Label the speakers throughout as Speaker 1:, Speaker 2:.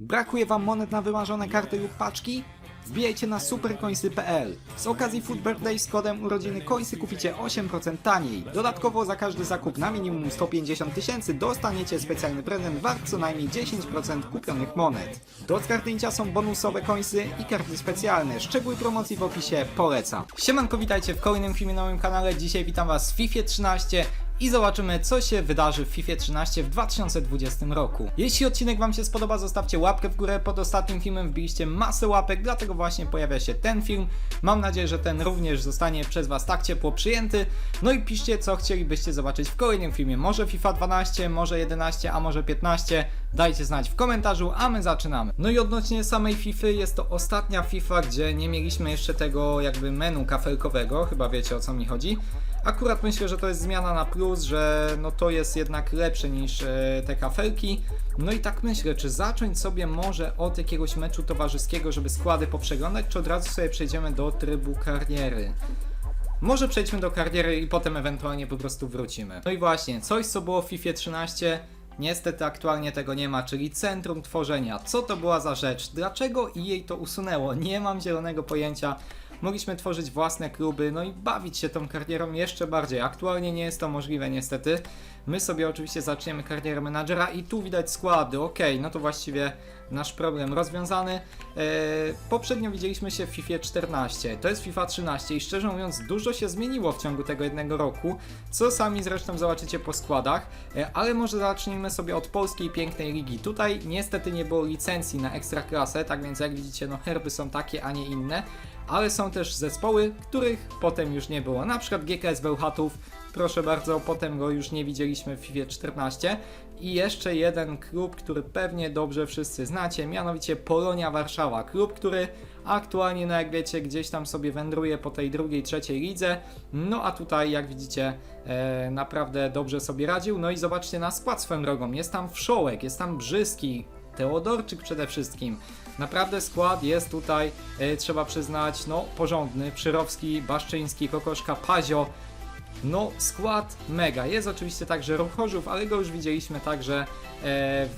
Speaker 1: Brakuje Wam monet na wymarzone karty lub paczki? Wbijajcie na supercoinsy.pl. Z okazji Food Birthday z kodem urodziny coinsy kupicie 8% taniej. Dodatkowo za każdy zakup na minimum 150 tysięcy dostaniecie specjalny prezent wart co najmniej 10% kupionych monet. Do zgarnięcia są bonusowe coinsy i karty specjalne. Szczegóły promocji w opisie polecam. Siemanko, witajcie w kolejnym filmie na moim kanale. Dzisiaj witam Was w FIFA 13 i zobaczymy, co się wydarzy w FIFA 13 w 2020 roku. Jeśli odcinek Wam się spodoba, zostawcie łapkę w górę. Pod ostatnim filmem wbiliście masę łapek, dlatego właśnie pojawia się ten film. Mam nadzieję, że ten również zostanie przez Was tak ciepło przyjęty. No i piszcie, co chcielibyście zobaczyć w kolejnym filmie. Może FIFA 12, może 11, a może 15. Dajcie znać w komentarzu, a my zaczynamy. No i odnośnie samej FIFA, jest to ostatnia FIFA, gdzie nie mieliśmy jeszcze tego jakby menu kafelkowego, chyba wiecie o co mi chodzi. Akurat myślę, że to jest zmiana na plus, że no to jest jednak lepsze niż e, te kafelki. No i tak myślę, czy zacząć sobie może od jakiegoś meczu towarzyskiego, żeby składy poprzeglądać, czy od razu sobie przejdziemy do trybu kariery. Może przejdźmy do kariery i potem ewentualnie po prostu wrócimy. No i właśnie, coś co było w FIFA 13, niestety aktualnie tego nie ma, czyli centrum tworzenia. Co to była za rzecz? Dlaczego jej to usunęło? Nie mam zielonego pojęcia. Mogliśmy tworzyć własne kluby, no i bawić się tą karierą jeszcze bardziej. Aktualnie nie jest to możliwe niestety. My sobie oczywiście zaczniemy karierę menadżera i tu widać składy. Ok, no to właściwie nasz problem rozwiązany. Eee, poprzednio widzieliśmy się w FIFA 14, to jest FIFA 13 i szczerze mówiąc dużo się zmieniło w ciągu tego jednego roku, co sami zresztą zobaczycie po składach, Eee, ale może zacznijmy sobie od polskiej pięknej ligi. Tutaj niestety nie było licencji na ekstraklasę, tak więc jak widzicie no herby są takie, a nie inne, ale są też zespoły, których potem już nie było, na przykład GKS Bełchatów, proszę bardzo, potem go już nie widzieliśmy w FIFA 14 i jeszcze jeden klub, który pewnie dobrze wszyscy znacie, mianowicie Polonia Warszawa, klub, który aktualnie, no jak wiecie, gdzieś tam sobie wędruje po tej drugiej, trzeciej lidze, no a tutaj, jak widzicie, e, naprawdę dobrze sobie radził, no i zobaczcie na skład swoją drogą, jest tam Wszołek, jest tam Brzyski, Teodorczyk przede wszystkim. Naprawdę skład jest tutaj, e, trzeba przyznać, no porządny. Przyrowski, Baszczyński, Kokoszka, Pazio. No skład mega. Jest oczywiście także Ruch Chorzów, ale go już widzieliśmy także e,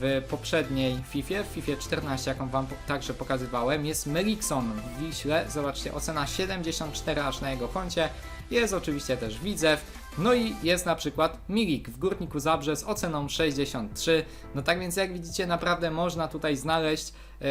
Speaker 1: w poprzedniej FIFA, w FIFA 14, jaką wam także pokazywałem. Jest Melikson w Wiśle, zobaczcie, ocena 74 aż na jego koncie. Jest oczywiście też Widzew, no i jest na przykład Milik w Górniku Zabrze z oceną 63. No tak więc jak widzicie naprawdę można tutaj znaleźć e,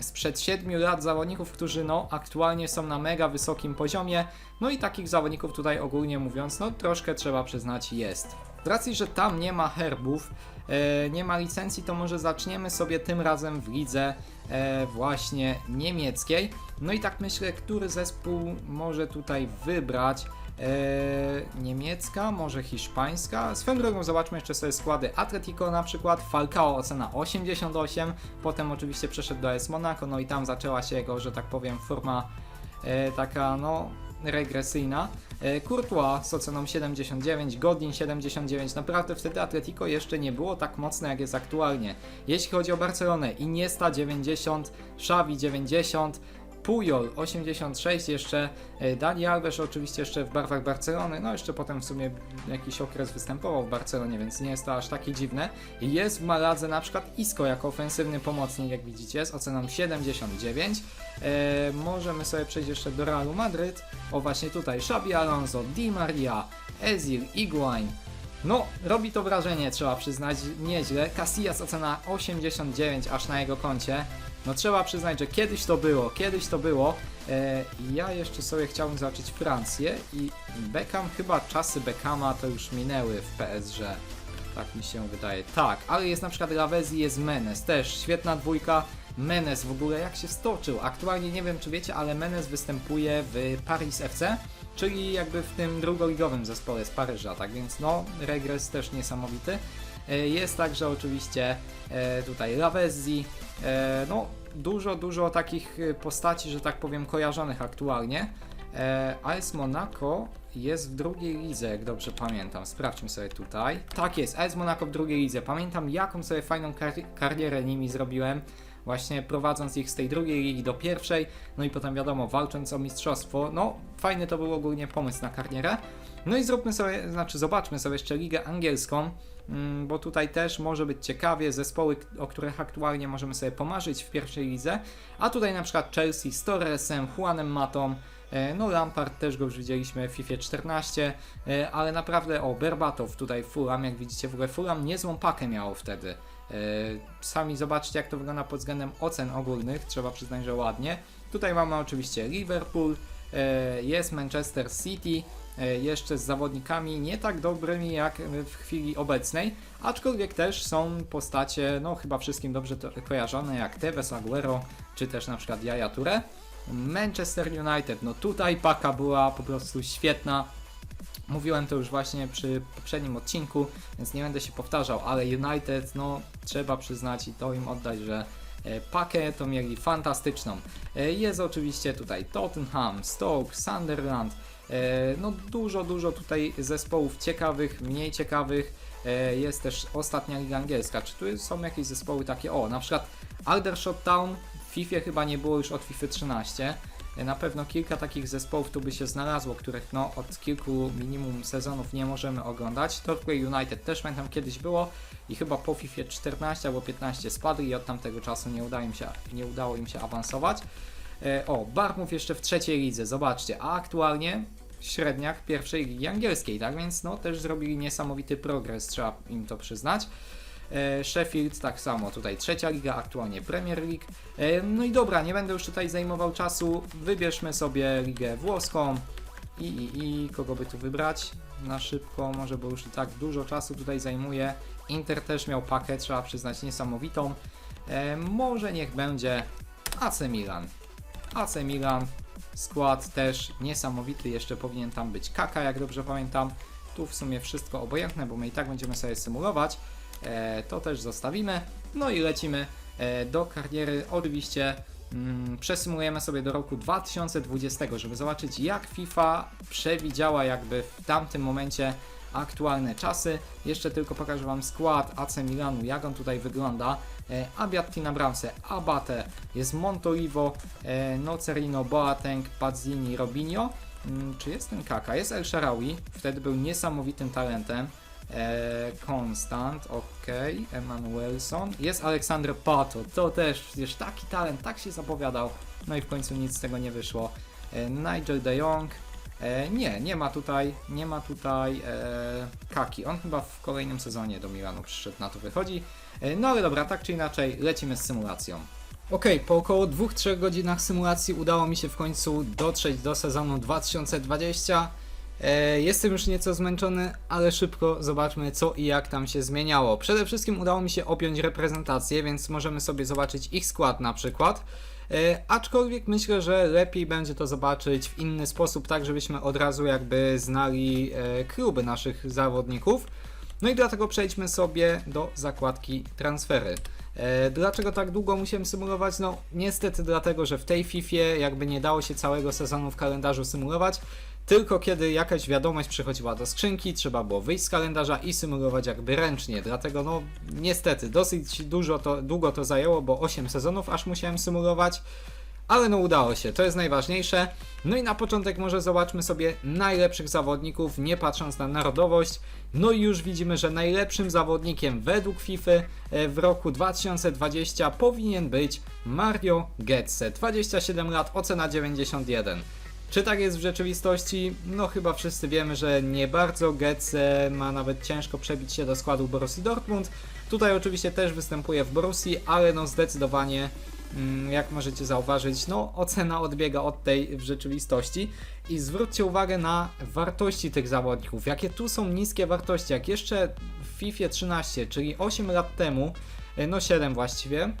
Speaker 1: sprzed 7 lat zawodników, którzy no aktualnie są na mega wysokim poziomie. No i takich zawodników tutaj ogólnie mówiąc no troszkę trzeba przyznać jest. Z racji, że tam nie ma herbów, e, nie ma licencji, to może zaczniemy sobie tym razem w lidze e, właśnie niemieckiej. No i tak myślę, który zespół może tutaj wybrać. E, niemiecka, może hiszpańska. Swoją drogą zobaczmy jeszcze sobie składy Atletico na przykład, Falcao ocena 88, potem oczywiście przeszedł do AS Monaco, no i tam zaczęła się jego, że tak powiem, forma e, taka no regresyjna. E, Courtois z oceną 79, Godin 79, naprawdę wtedy Atletico jeszcze nie było tak mocne jak jest aktualnie. Jeśli chodzi o Barcelonę, Iniesta 90, Xavi 90, Pujol 86 jeszcze, e, Dani Alves oczywiście jeszcze w barwach Barcelony, no jeszcze potem w sumie jakiś okres występował w Barcelonie, więc nie jest to aż takie dziwne. Jest w Maladze na przykład Isco jako ofensywny pomocnik, jak widzicie, z oceną 79. E, możemy sobie przejść jeszcze do Realu Madryt. O właśnie tutaj Xabi Alonso, Di Maria, Ezil, Iguain, no, robi to wrażenie, trzeba przyznać, nieźle. Casillas ocena 89 aż na jego koncie. No trzeba przyznać, że kiedyś to było, kiedyś to było. E, ja jeszcze sobie chciałbym zobaczyć Francję i Beckham, chyba czasy Beckhama to już minęły w PSG. Tak mi się wydaje. Tak, ale jest na przykład Lavezzi, jest Menes, też świetna dwójka. Menes w ogóle jak się stoczył. Aktualnie nie wiem czy wiecie, ale Menes występuje w Paris FC, czyli jakby w tym drugoligowym zespole z Paryża, tak więc no regres też niesamowity. E, Jest także oczywiście e, tutaj Lavezzi, e, no dużo, dużo takich postaci, że tak powiem, kojarzonych aktualnie. AS Monaco jest w drugiej lidze, jak dobrze pamiętam. Sprawdźmy sobie tutaj. Tak jest, AS Monaco w drugiej lidze. Pamiętam, jaką sobie fajną kar- karierę nimi zrobiłem. Właśnie prowadząc ich z tej drugiej ligi do pierwszej, no i potem wiadomo, walcząc o mistrzostwo. No, fajny to był ogólnie pomysł na karierę. No i zróbmy sobie, znaczy zobaczmy sobie jeszcze ligę angielską, mm, bo tutaj też może być ciekawie, zespoły, o których aktualnie możemy sobie pomarzyć w pierwszej lidze, a tutaj na przykład Chelsea z Torresem, Juanem Matą, no Lampard też go już widzieliśmy w FIFA 14, e, ale naprawdę, o Berbatow tutaj Fulham, jak widzicie w ogóle Fulham niezłą pakę miało wtedy. E, Sami zobaczcie jak to wygląda pod względem ocen ogólnych, trzeba przyznać, że ładnie. Tutaj mamy oczywiście Liverpool, e, jest Manchester City, e, jeszcze z zawodnikami nie tak dobrymi jak w chwili obecnej, aczkolwiek też są postacie, no chyba wszystkim dobrze kojarzone, jak Tevez, Aguero, czy też na przykład Yaya Toure. Manchester United, no tutaj paka była po prostu świetna. Mówiłem to już właśnie przy poprzednim odcinku, więc nie będę się powtarzał, ale United, no trzeba przyznać i to im oddać, że e, pakę to mieli fantastyczną. E, Jest oczywiście tutaj Tottenham, Stoke, Sunderland, e, no dużo, dużo tutaj zespołów ciekawych, mniej ciekawych. Jest też ostatnia liga angielska. Czy tu są jakieś zespoły takie? O, na przykład Aldershot Town FIFA chyba nie było już od FIFA 13. E, Na pewno kilka takich zespołów tu by się znalazło, których no od kilku minimum sezonów nie możemy oglądać. Torquay United też pamiętam kiedyś było i chyba po FIFA 14 albo 15 spadli i od tamtego czasu nie udało im się, nie udało im się awansować. E, O, Barmów jeszcze w trzeciej lidze, zobaczcie, a aktualnie średniak pierwszej ligi angielskiej, tak więc no też zrobili niesamowity progres, trzeba im to przyznać. E, Sheffield tak samo, tutaj trzecia liga, aktualnie Premier League. E, No i dobra, nie będę już tutaj zajmował czasu, wybierzmy sobie ligę włoską i, i, i kogo by tu wybrać na szybko, może bo już i tak dużo czasu tutaj zajmuje. Inter też miał pakę, trzeba przyznać, niesamowitą. E, może niech będzie AC Milan. AC Milan, skład też niesamowity, jeszcze powinien tam być Kaka, jak dobrze pamiętam. Tu w sumie wszystko obojętne, bo my i tak będziemy sobie symulować. E, to też zostawimy. No i lecimy e, do kariery. Oczywiście mm, przesymulujemy sobie do roku 2020, żeby zobaczyć jak FIFA przewidziała jakby w tamtym momencie aktualne czasy. Jeszcze tylko pokażę Wam skład AC Milanu, jak on tutaj wygląda. E, Abiatti na bramce, Abate, jest Montolivo, e, Nocerino, Boateng, Pazzini, Robinho. Mm, Czy jest ten Kaka? Jest El Sharawi, wtedy był niesamowitym talentem. E, Constant, ok, Emanuelson. Jest Aleksander Pato, to też przecież taki talent, tak się zapowiadał. No i w końcu nic z tego nie wyszło. E, Nigel de Jong. E, nie, nie ma tutaj, nie ma tutaj Kaki. On chyba w kolejnym sezonie do Milanu przyszedł, na to wychodzi. No ale dobra, tak czy inaczej, lecimy z symulacją. Okej, po około 2-3 godzinach symulacji udało mi się w końcu dotrzeć do sezonu 2020. E, Jestem już nieco zmęczony, ale szybko zobaczmy co i jak tam się zmieniało. Przede wszystkim udało mi się objąć reprezentację, więc możemy sobie zobaczyć ich skład na przykład. E, aczkolwiek myślę, że lepiej będzie to zobaczyć w inny sposób, tak żebyśmy od razu jakby znali e, kluby naszych zawodników. No i dlatego przejdźmy sobie do zakładki transfery. Dlaczego tak długo musiałem symulować? No niestety dlatego, że w tej FIFA jakby nie dało się całego sezonu w kalendarzu symulować, tylko kiedy jakaś wiadomość przychodziła do skrzynki, trzeba było wyjść z kalendarza i symulować jakby ręcznie. Dlatego no niestety dosyć dużo to, długo to zajęło, bo 8 sezonów aż musiałem symulować. Ale no udało się, to jest najważniejsze. No i na początek może zobaczmy sobie najlepszych zawodników, nie patrząc na narodowość. No i już widzimy, że najlepszym zawodnikiem według FIFA e, w roku 2020 powinien być Mario Götze. 27 lat, ocena 91. Czy tak jest w rzeczywistości? No chyba wszyscy wiemy, że nie bardzo. Götze ma nawet ciężko przebić się do składu Borussii Dortmund. Tutaj oczywiście też występuje w Borussii, ale no zdecydowanie mm, jak możecie zauważyć, no ocena odbiega od tej w rzeczywistości. I zwróćcie uwagę na wartości tych zawodników. Jakie tu są niskie wartości. Jak jeszcze w FIFA 13, czyli 8 lat temu, e, no 7 właściwie,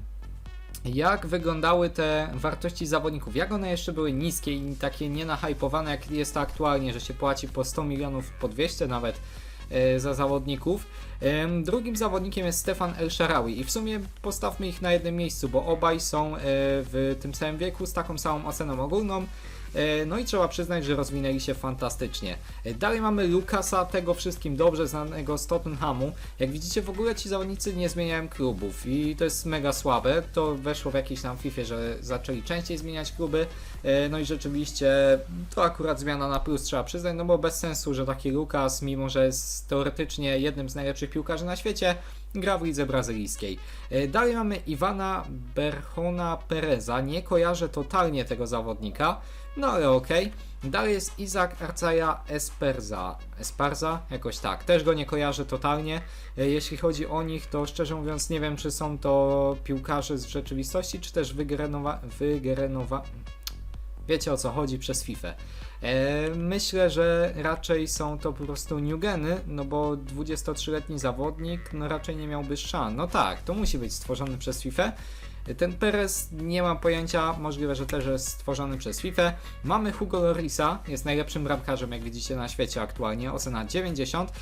Speaker 1: jak wyglądały te wartości zawodników, jak one jeszcze były niskie i takie nienahypowane, jak jest to aktualnie, że się płaci po 100 milionów, po 200 nawet e, za zawodników. Drugim zawodnikiem jest Stefan El Sharawi i w sumie postawmy ich na jednym miejscu, bo obaj są e, w tym samym wieku z taką samą oceną ogólną. E, No i trzeba przyznać, że rozwinęli się fantastycznie. E, Dalej mamy Lukasa, tego wszystkim dobrze znanego z Tottenhamu. Jak widzicie, w ogóle ci zawodnicy nie zmieniają klubów i to jest mega słabe. To weszło w jakiejś tam FIFA, że zaczęli częściej zmieniać kluby. E, No i rzeczywiście to akurat zmiana na plus trzeba przyznać, no bo bez sensu, że taki Lukas, mimo że jest teoretycznie jednym z najlepszych piłkarzy na świecie, gra w lidze brazylijskiej. Dalej mamy Iwana Berhona Pereza. Nie kojarzę totalnie tego zawodnika, no ale okej. Dalej jest Izak Arcaja Esperza. Esparza? Jakoś tak. Też go nie kojarzę totalnie. E, Jeśli chodzi o nich, to szczerze mówiąc nie wiem, czy są to piłkarze z rzeczywistości, czy też wygenerowa... wygenerowa... Wiecie o co chodzi przez FIFA. E, myślę, że raczej są to po prostu newgeny, no bo 23-letni zawodnik no raczej nie miałby szans. No tak, to musi być stworzony przez FIFA. Ten Perez nie mam pojęcia, możliwe, że też jest stworzony przez FIFA. Mamy Hugo Lorisa, jest najlepszym bramkarzem, jak widzicie na świecie aktualnie, ocena 90.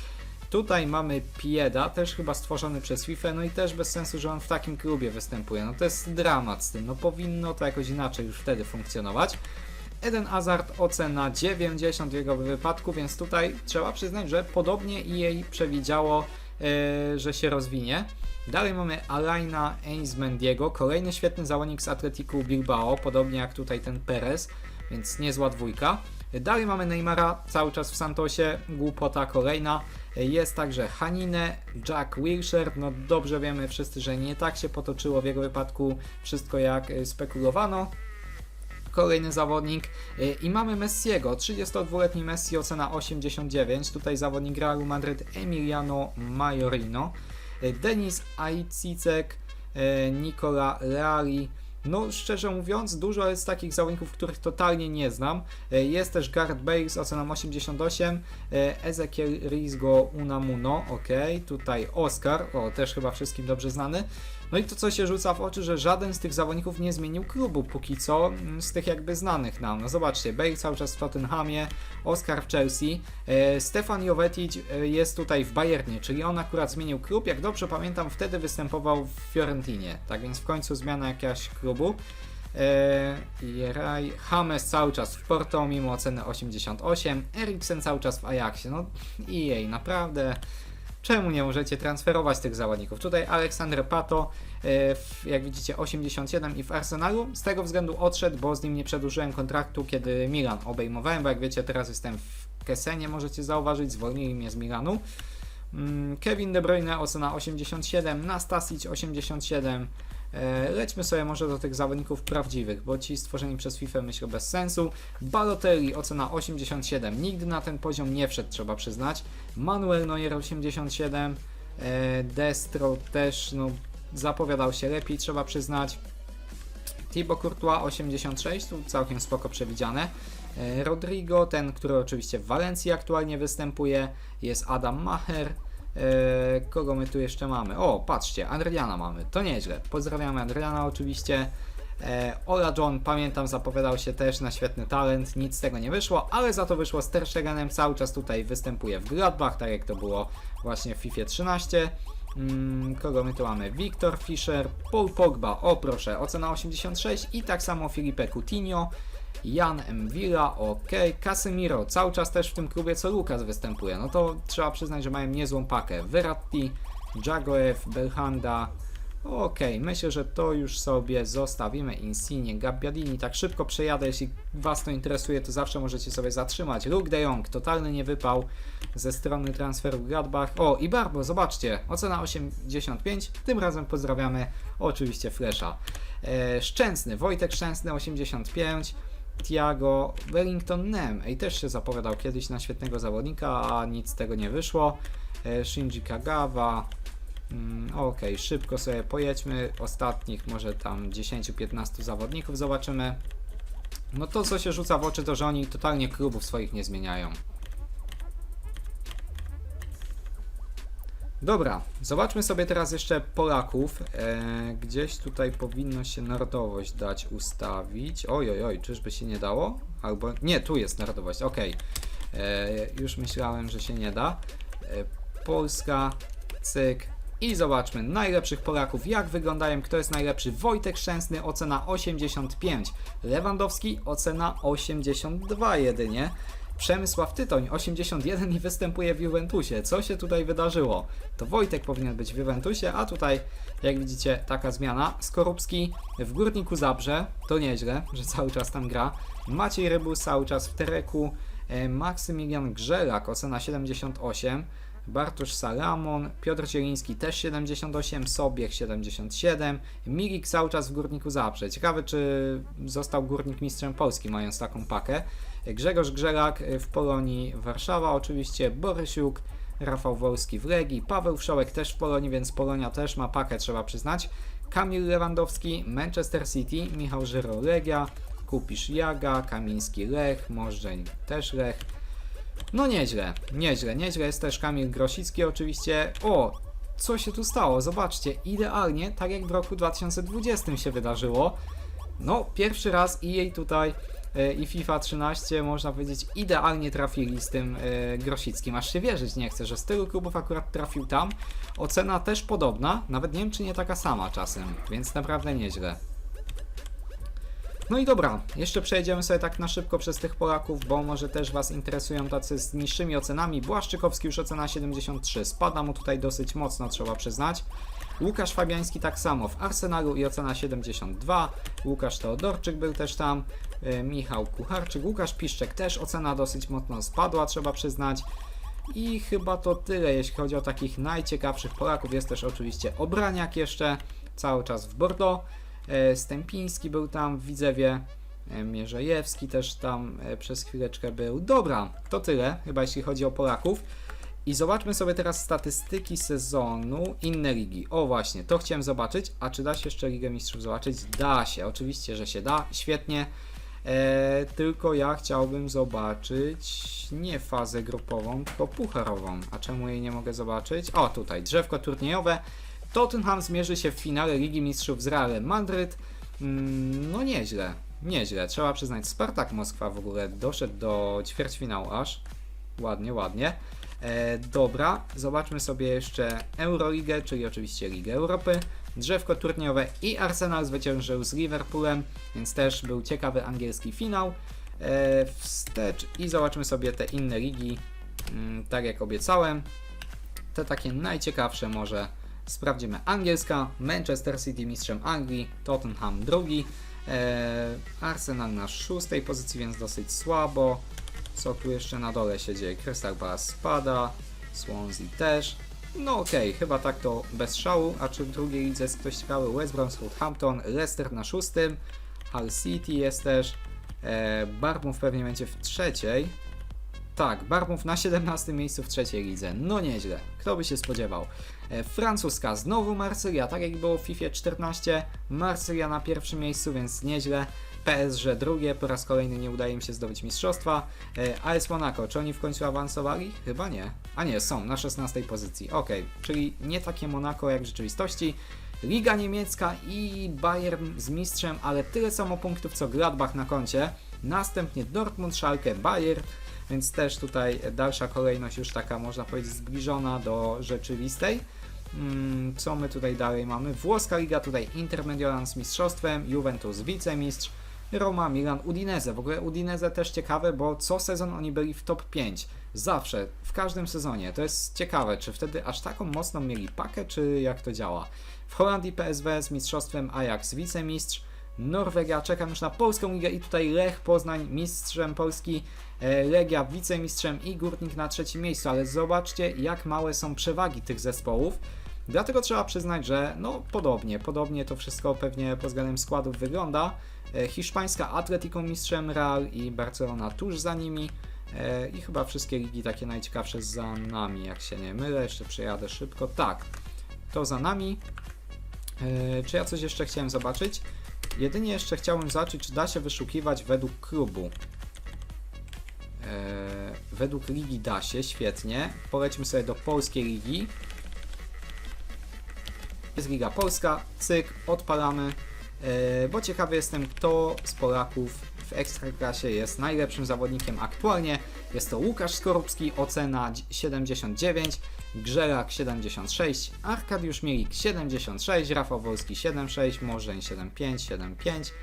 Speaker 1: Tutaj mamy Pieda, też chyba stworzony przez FIFA, no i też bez sensu, że on w takim klubie występuje. No to jest dramat z tym, no powinno to jakoś inaczej już wtedy funkcjonować. Eden Hazard ocena 90 w jego wypadku, więc tutaj trzeba przyznać, że podobnie EA przewidziało, że się rozwinie. Dalej mamy Alaina Ainsmendiego, kolejny świetny zawodnik z Atleticu Bilbao, podobnie jak tutaj ten Perez, więc niezła dwójka. Dalej mamy Neymara, cały czas w Santosie, głupota kolejna. Jest także Hanine, Jack Wilshere, no dobrze wiemy wszyscy, że nie tak się potoczyło w jego wypadku wszystko jak e, spekulowano kolejny zawodnik. Y, I mamy Messiego, 32-letni Messi, ocena 89. Tutaj zawodnik Realu Madryt Emiliano Majorino. Y, Denis Aicicek, y, Nicola Leali. No, szczerze mówiąc, dużo jest takich zawodników, których totalnie nie znam. Jest też Gareth Bale z oceną 88, y, Ezekiel Rizgo Unamuno, ok, tutaj Oscar, o, też chyba wszystkim dobrze znany. No i to, co się rzuca w oczy, że żaden z tych zawodników nie zmienił klubu póki co, mm, z tych jakby znanych nam. No zobaczcie, Bale cały czas w Tottenhamie, Oscar w Chelsea, e, Stefan Jovetic e, jest tutaj w Bayernie, czyli on akurat zmienił klub. Jak dobrze pamiętam, wtedy występował w Fiorentinie, tak więc w końcu zmiana jakaś klubu. Jeraj, James cały czas w Porto, mimo oceny 88, Eriksen cały czas w Ajaxie. No i jej, naprawdę czemu nie możecie transferować tych zawodników? Tutaj Aleksander Pato, e, jak widzicie 87 i w Arsenalu, z tego względu odszedł, bo z nim nie przedłużyłem kontraktu, kiedy Milan obejmowałem, bo jak wiecie teraz jestem w Kesenie, możecie zauważyć, zwolnili mnie z Milanu. Mm, Kevin De Bruyne ocena 87, Nastasic 87. E, Lećmy sobie może do tych zawodników prawdziwych, bo ci stworzeni przez FIFA myślę bez sensu. Balotelli ocena 87, nigdy na ten poziom nie wszedł, trzeba przyznać. Manuel Neuer 87, e, Destro też no, zapowiadał się lepiej, trzeba przyznać. Thibaut Courtois 86, tu całkiem spoko przewidziane. E, Rodrigo, ten, który oczywiście w Walencji aktualnie występuje, jest Adam Maher. E, kogo my tu jeszcze mamy? O, patrzcie, Adriana mamy, to nieźle. Pozdrawiamy Adriana oczywiście. E, Ola John, pamiętam, zapowiadał się też na świetny talent, nic z tego nie wyszło, ale za to wyszło z Terszegenem, cały czas tutaj występuje w Gladbach, tak jak to było właśnie w FIFA 13. Mm, kogo my tu mamy? Wiktor Fischer, Paul Pogba, o proszę, ocena 86 i tak samo Filipe Coutinho, Jan M. Villa, ok, Casemiro, cały czas też w tym klubie co Lukas występuje, no to trzeba przyznać, że mają niezłą pakę. Verratti, Jagoev, Belhanda, ok, myślę, że to już sobie zostawimy. Insigne, Gabbiadini, tak szybko przejadę, jeśli Was to interesuje, to zawsze możecie sobie zatrzymać. Luke de Jong, totalny niewypał ze strony transferu Gladbach. O, i Barbo, zobaczcie, ocena 85, tym razem pozdrawiamy oczywiście Flesza. E, Szczęsny, Wojtek Szczęsny 85, Tiago Wellington Nem, ej też się zapowiadał kiedyś na świetnego zawodnika, a nic z tego nie wyszło. E, Shinji Kagawa, Mm, Okej, szybko sobie pojedźmy. Ostatnich może tam 10-15 zawodników zobaczymy. No to co się rzuca w oczy to, że oni totalnie klubów swoich nie zmieniają. Dobra, zobaczmy sobie teraz jeszcze Polaków. E, gdzieś tutaj powinno się narodowość dać ustawić. Oj, oj, oj, czyżby się nie dało? Albo nie, tu jest narodowość, okej. E, Już myślałem, że się nie da. E, Polska, cyk I zobaczmy najlepszych Polaków, jak wyglądają, kto jest najlepszy. Wojtek Szczęsny, ocena 85. Lewandowski, ocena 82 jedynie. Przemysław Tytoń 81 i występuje w Juventusie. Co się tutaj wydarzyło? To Wojtek powinien być w Juventusie, a tutaj, jak widzicie, taka zmiana. Skorupski w Górniku Zabrze, to nieźle, że cały czas tam gra. Maciej Rybus cały czas w Tereku. E, Maksymilian Grzelak, ocena 78. Bartosz Salamon, Piotr Zieliński też 78, Sobiech 77, Milik cały czas w Górniku Zabrze. Ciekawe, czy został Górnik mistrzem Polski, mając taką pakę. Grzegorz Grzelak w Polonii Warszawa, oczywiście Borysiuk, Rafał Wolski w Legii, Paweł Wszołek też w Polonii, więc Polonia też ma pakę, trzeba przyznać. Kamil Lewandowski, Manchester City, Michał Żyro Legia, Kupisz Jaga, Kamiński Lech, Możdżeń też Lech. No nieźle, nieźle, nieźle jest też Kamil Grosicki oczywiście. O, co się tu stało? Zobaczcie, idealnie, tak jak w roku 2020 się wydarzyło. No, pierwszy raz EA tutaj e, i FIFA 13, można powiedzieć, idealnie trafili z tym e, Grosickim. Aż się wierzyć nie chcę, że z tylu klubów akurat trafił tam. Ocena też podobna, nawet nie wiem, czy nie taka sama czasem, więc naprawdę nieźle. No i dobra, jeszcze przejdziemy sobie tak na szybko przez tych Polaków, bo może też Was interesują tacy z niższymi ocenami. Błaszczykowski już ocena 73, spada mu tutaj dosyć mocno, trzeba przyznać. Łukasz Fabiański tak samo w Arsenalu i ocena 72. Łukasz Teodorczyk był też tam. e, Michał Kucharczyk. Łukasz Piszczek też ocena dosyć mocno spadła, trzeba przyznać. I chyba to tyle, jeśli chodzi o takich najciekawszych Polaków. Jest też oczywiście Obraniak jeszcze, cały czas w Bordeaux. E, Stępiński był tam w Widzewie. e, Mierzejewski też tam e, przez chwileczkę był. Dobra, to tyle, chyba jeśli chodzi o Polaków. I zobaczmy sobie teraz statystyki sezonu inne ligi. O właśnie, to chciałem zobaczyć. A czy da się jeszcze Ligę Mistrzów zobaczyć? Da się, oczywiście, że się da. Świetnie. E, tylko ja chciałbym zobaczyć nie fazę grupową, tylko pucharową. A czemu jej nie mogę zobaczyć? O, tutaj, drzewko turniejowe. Tottenham zmierzy się w finale Ligi Mistrzów z Realem Madryt. Mm, no nieźle, nieźle. Trzeba przyznać, Spartak Moskwa w ogóle doszedł do ćwierćfinału aż. Ładnie, ładnie. E, dobra, zobaczmy sobie jeszcze Euroligę, czyli oczywiście Ligę Europy. Drzewko turniejowe i Arsenal zwyciężył z Liverpoolem, więc też był ciekawy angielski finał. E, wstecz i zobaczmy sobie te inne ligi, mm, tak jak obiecałem. Te takie najciekawsze może sprawdzimy. Angielska, Manchester City mistrzem Anglii, Tottenham drugi, e, Arsenal na szóstej pozycji, więc dosyć słabo. Co tu jeszcze na dole się dzieje? Crystal Palace spada, Swansea też. No okej, chyba tak to bez szału. A czy w drugiej lidze jest ktoś ciekawy? West Brom, Southampton, Leicester na szóstym, Hull City jest też, e, Bournemouth pewnie będzie w trzeciej. Tak, Bournemouth na 17 miejscu w trzeciej lidze. No nieźle, kto by się spodziewał. E, francuska, znowu Marsylia, tak jak było w FIFA 14. Marsylia na pierwszym miejscu, więc nieźle. PSG drugie, po raz kolejny nie udaje im się zdobyć mistrzostwa. E, AS Monaco, czy oni w końcu awansowali? Chyba nie. A nie, są na 16 pozycji. Ok, czyli nie takie Monaco jak w rzeczywistości. Liga niemiecka i Bayern z mistrzem, ale tyle samo punktów co Gladbach na koncie. Następnie Dortmund, Schalke, Bayern, więc też tutaj dalsza kolejność już taka można powiedzieć zbliżona do rzeczywistej. Mm, Co my tutaj dalej mamy? Włoska Liga, tutaj Inter Mediolan z mistrzostwem, Juventus wicemistrz, Roma, Milan, Udinese. W ogóle Udinese też ciekawe, bo co sezon oni byli w top 5. Zawsze, w każdym sezonie. To jest ciekawe, czy wtedy aż taką mocną mieli pakę, czy jak to działa. W Holandii PSW z mistrzostwem Ajax wicemistrz, Norwegia, czekam już na polską ligę i tutaj Lech Poznań mistrzem Polski, e, Legia wicemistrzem i Górnik na trzecim miejscu, ale zobaczcie jak małe są przewagi tych zespołów. Dlatego trzeba przyznać, że no podobnie, podobnie to wszystko pewnie pod względem składów wygląda. E, Hiszpańska Atletico mistrzem Real i Barcelona tuż za nimi. E, I chyba wszystkie ligi takie najciekawsze za nami, jak się nie mylę. Jeszcze przejadę szybko. Tak, to za nami. E, Czy ja coś jeszcze chciałem zobaczyć? Jedynie jeszcze chciałbym zobaczyć, czy da się wyszukiwać według klubu. Według ligi da się, świetnie. Polećmy sobie do polskiej ligi. Jest Liga Polska, cyk, odpalamy. E, bo ciekawy jestem, kto z Polaków w Ekstraklasie jest najlepszym zawodnikiem aktualnie. Jest to Łukasz Skorupski, ocena dzi- 79, Grzelak 76, Arkadiusz Milik 76, Rafał Wolski 76, Morzeń 75, 75,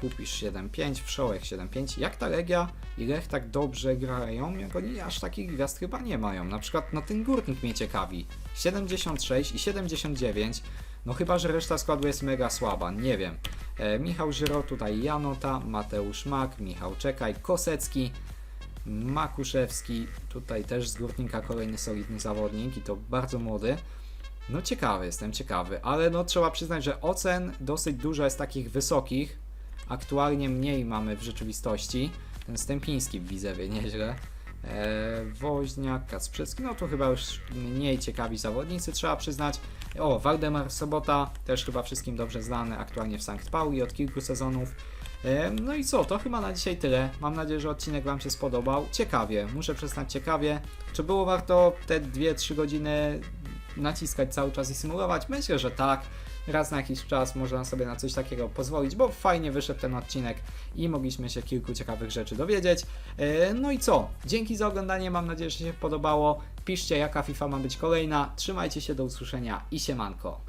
Speaker 1: Kupisz 7-5, Wszołek 7-5. Jak ta Legia i Lech tak dobrze grają, jak oni aż takich gwiazd chyba nie mają. Na przykład no ten Górnik mnie ciekawi. 76 i 79. No chyba, że reszta składu jest mega słaba, nie wiem. E, Michał Żyro, tutaj Janota, Mateusz Mak, Michał Czekaj, Kosecki, Makuszewski, tutaj też z Górnika kolejny solidny zawodnik i to bardzo młody. No ciekawy, jestem ciekawy, ale no trzeba przyznać, że ocen dosyć dużo jest takich wysokich. Aktualnie mniej mamy w rzeczywistości. Ten Stępiński w Widzewie, nieźle. Eee, Woźniak, Kacprzewski, no to chyba już mniej ciekawi zawodnicy, trzeba przyznać. O, Waldemar Sobota, też chyba wszystkim dobrze znany, aktualnie w Sankt Pauli od kilku sezonów. Em, No i co, to chyba na dzisiaj tyle. Mam nadzieję, że odcinek Wam się spodobał. Ciekawie, muszę przyznać ciekawie. Czy było warto te 2-3 godziny naciskać cały czas i symulować? Myślę, że tak. Raz na jakiś czas można sobie na coś takiego pozwolić, bo fajnie wyszedł ten odcinek i mogliśmy się kilku ciekawych rzeczy dowiedzieć. E, No i co? Dzięki za oglądanie, mam nadzieję, że się podobało. Piszcie, jaka FIFA ma być kolejna. Trzymajcie się, do usłyszenia i siemanko.